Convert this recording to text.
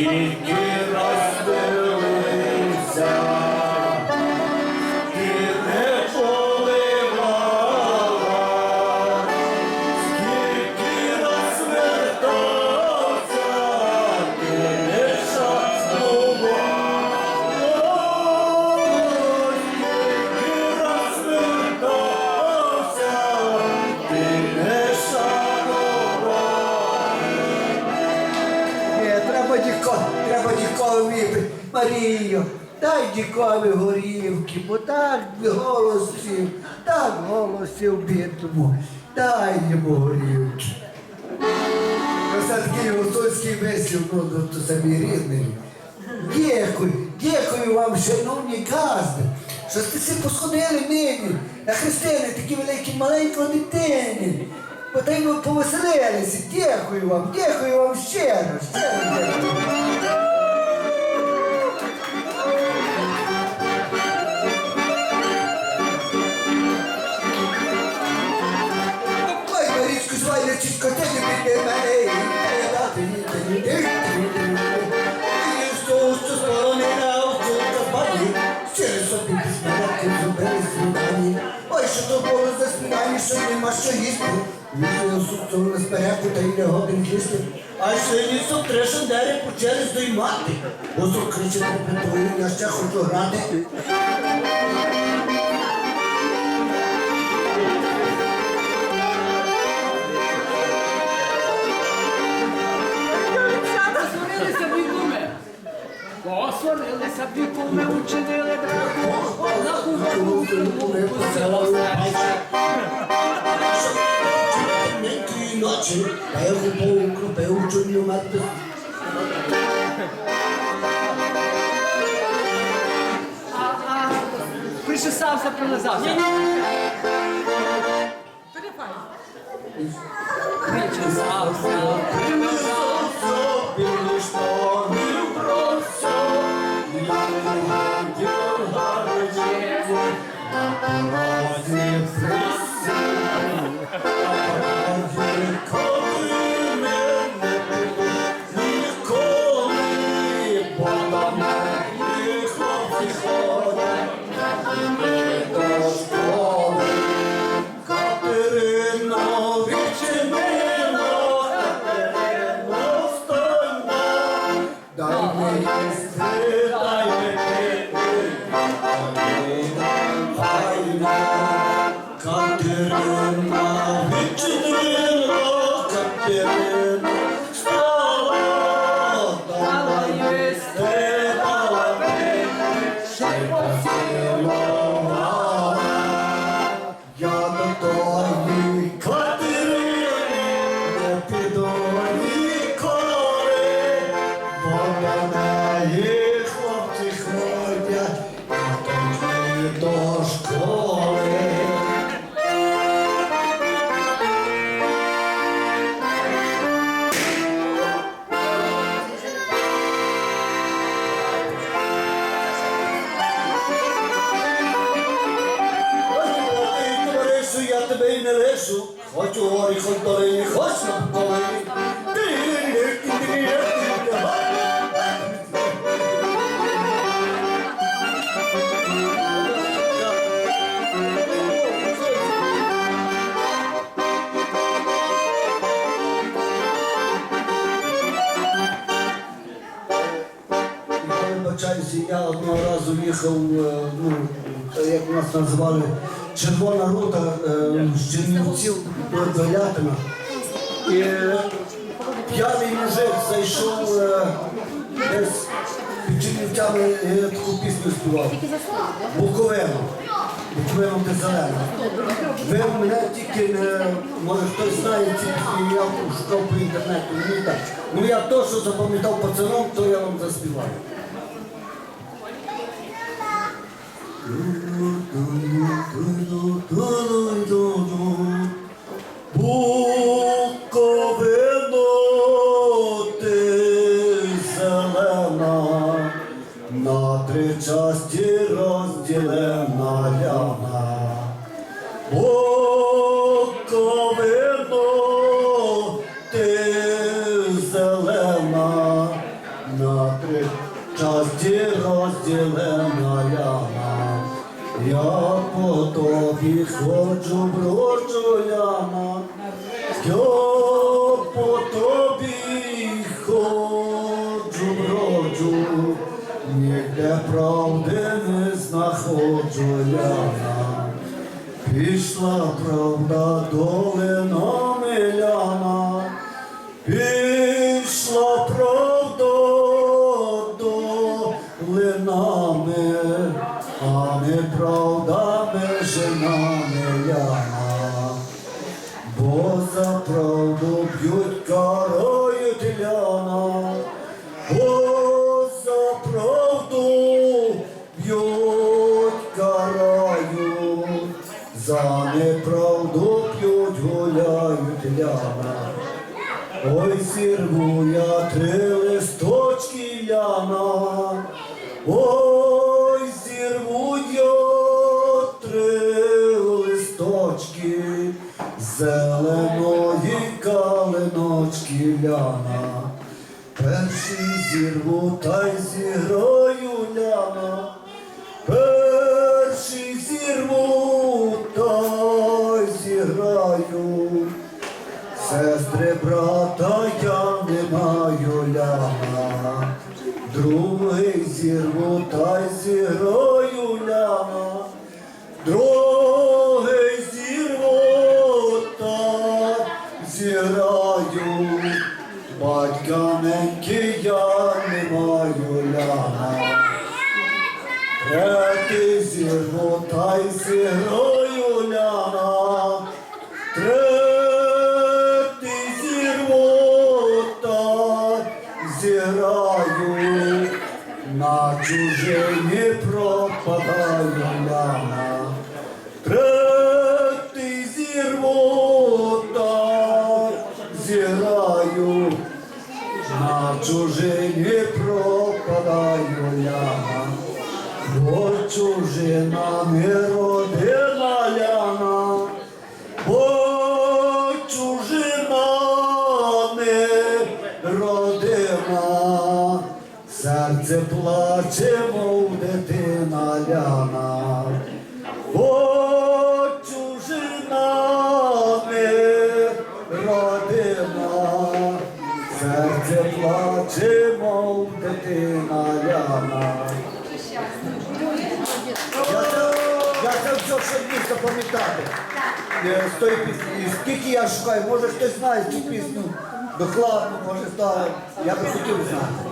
скільки треба діко, треба дікові. Марію, дай дікові горівки, бо так голосів, так голосів бідному. Дай йому горівки. Це такий гуцульський вислів, ну, то самі рідний. Дякую, дякую вам, шановні газди, що сте всі посходили нині на хрестини такі великі маленького дитині. Ви повеселилися. Дякую вам, дякую вам щиро, щиро дякую. Ой, Марічку, звайна чітко, ти мене. Ще собі піснярки зробили свідані. Ой, що то було за співання, що нема що їсти. Візьмемо сутцю на спереку та й не годин їсти. А ще лісом трешен дере по через доймати. Бо кричить припитую, я ще хочу грати. Дівчата сварилися бігуми. Посварилися бігуми, учинили драку. На кухню пустила filhote, aí eu vou pôr o campeão de um mato. Prišel sam se prenazal. Prišel sam se prenazal. Катерино, Я вибачаюся, я одного разу їхав, е, ну, як нас назвали, Червона рута е, з Чернівців до. І е, п'яний мужик зайшов е, десь під Чернівцями е, таку пісню співав. Буковину. Буковину ти зелена. Ви мене тільки не, може хтось знає ці пісні, я шукав по інтернету. Ну я то, що запам'ятав пацаном, то я вам заспіваю. Око миноти зелена, на три Часті розділена яма, я по тобі ходжу, брожу яма, я по тобі ходжу, броджу, ніде правди не знаходжу. Пішла правда долина ой, зірвуть його три листочки зеленої калиночки ляна. Перший зірву та й зіграю зіграю, на чужині пропадаю ляна. Бо чужина не родина ляна, бо чужина не родина, серце плаче, мов дитина ляна, дитина ляна. Я це, все місце запам'ятати. Е, З тої пісні. Скільки я шукаю, може хтось знає цю пісню докладно, може так. Я би хотів знати.